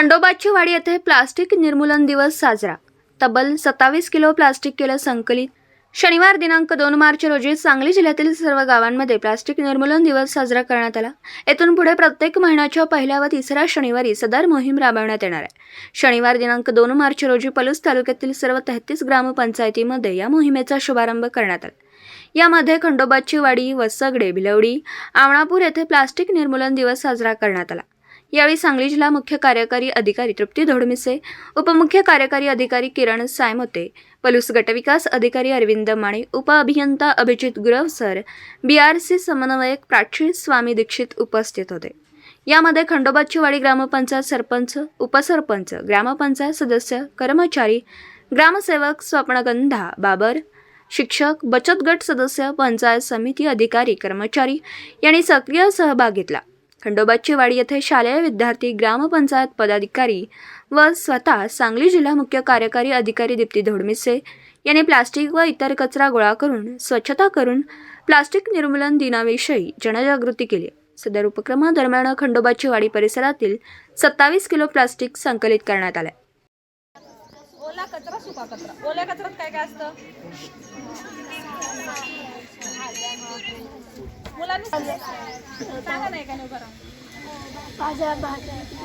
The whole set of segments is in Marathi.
खंडोबाची वाडी येथे प्लास्टिक निर्मूलन दिवस साजरा. तब्बल सत्तावीस किलो प्लास्टिक केलं संकलित. शनिवार दिनांक दोन मार्च रोजी सांगली जिल्ह्यातील सर्व गावांमध्ये प्लास्टिक निर्मूलन दिवस साजरा करण्यात आला. येथून पुढे प्रत्येक महिन्याच्या पहिल्या व तिसऱ्या शनिवारी सदर मोहीम राबवण्यात येणार आहे. शनिवार दिनांक दोन मार्च रोजी पलूस तालुक्यातील सर्व तेहतीस ग्रामपंचायतीमध्ये या मोहिमेचा शुभारंभ करण्यात आला. यामध्ये खंडोबाची वाडी वसगडे भिलवडी आवणापूर येथे प्लास्टिक निर्मूलन दिवस साजरा करण्यात आला. यावेळी सांगली जिल्हा मुख्य कार्यकारी अधिकारी तृप्ती धोडमिसे उपमुख्य कार्यकारी अधिकारी किरण सायमोते पलूस गटविकास अधिकारी अरविंद माने उपअभियंता अभिजित ग्रह सर बी आर सी समन्वयक प्राची स्वामी दीक्षित उपस्थित होते. यामध्ये खंडोबाची वाडी ग्रामपंचायत सरपंच उपसरपंच ग्रामपंचायत सदस्य कर्मचारी ग्रामसेवक स्वप्नगंधा बाबर शिक्षक बचत गट सदस्य पंचायत समिती अधिकारी कर्मचारी यांनी सक्रिय सहभाग घेतला. खंडोबाची वाडी येथे शालेय विद्यार्थी ग्रामपंचायत पदाधिकारी व स्वतः सांगली जिल्हा मुख्य कार्यकारी अधिकारी दीप्ती धोडमिसे यांनी प्लास्टिक व इतर कचरा गोळा करून स्वच्छता करून प्लास्टिक निर्मूलन दिनाविषयी जनजागृती केली. सदर उपक्रमादरम्यान खंडोबाची वाडी परिसरातील सत्तावीस किलो प्लास्टिक संकलित करण्यात आले. ओला कचरा सुका कचरा. ओल्या कचऱ्यात काय काय असतं?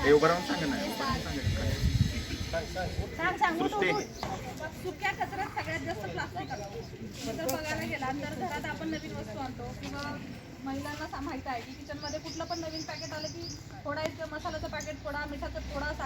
हे उभं राहून सांगा ना उभं राहून सांगा. सांग सांग उठ, उठ, उठ. सुक्या कचऱ्यात सगळ्यात जास्त प्लास्टिक असतं जर बघायला गेला तर घरात आपण नवीन वस्तू आणतो किंवा महिलांना सा- माहीत आहे की किचनमध्ये कुठलं पण नवीन पॅकेट आलं की फोडायचं मसाल्याचं पॅकेट फोडा मिठाचं फोडा साखरेचं